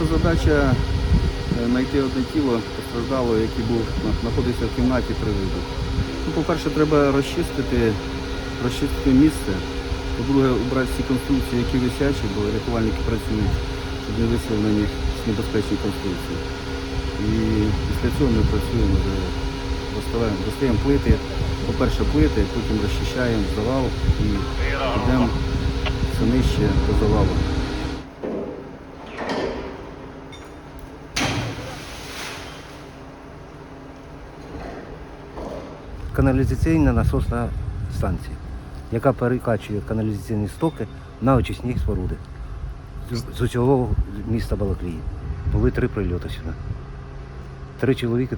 Наша задача е, знайти одне тіло постраждалого, який був на- знаходився в кімнаті при вибуху. Ну, по-перше, треба розчистити, розчистити місце. По-друге, убрати всі конструкції, які висячі, бо рятувальники працюють, щоб не висіли на них небезпечні конструкції. І після цього ми працюємо вже достаємо плити, по-перше, плити, потім розчищаємо завал і йдемо все нижче до завалу. Каналізаційна насосна станція, яка перекачує каналізаційні стоки на очисні споруди з- усього міста Балаклії. Були три прильоти сюди. Три чоловіки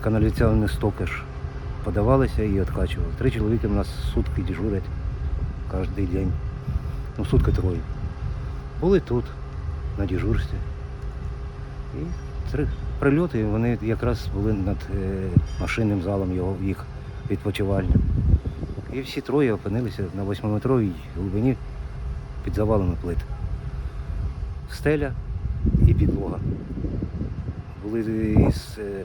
каналізаційні стоки ж подавалися і відкачували. Три чоловіки у нас сутки дежурять кожен день. Ну, сутки троє. Були тут, на дежурстві. І три прильоти, вони якраз були над е, машинним залом його, їх відпочивальним. І всі троє опинилися на восьмиметровій глибині під завалами плит. Стеля і підлога. Були із е,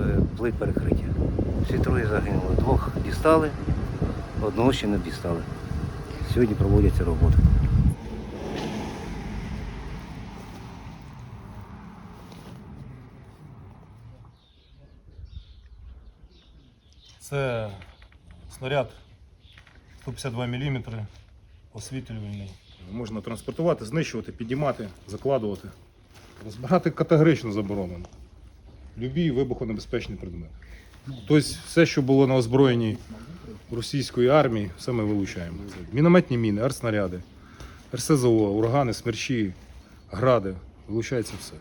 е, плит перекриття. Всі троє загинули. Двох дістали, одного ще не дістали. Сьогодні проводяться роботи. Це снаряд 152 мм освітлювальний. Можна транспортувати, знищувати, піднімати, закладувати. Розбирати категорично заборонено. Любі вибухонебезпечні предмети. Тобто все, що було на озброєнні російської армії, все ми вилучаємо. Мінометні міни, артснаряди, РСЗО, урагани, смерчі, гради. Вилучається все.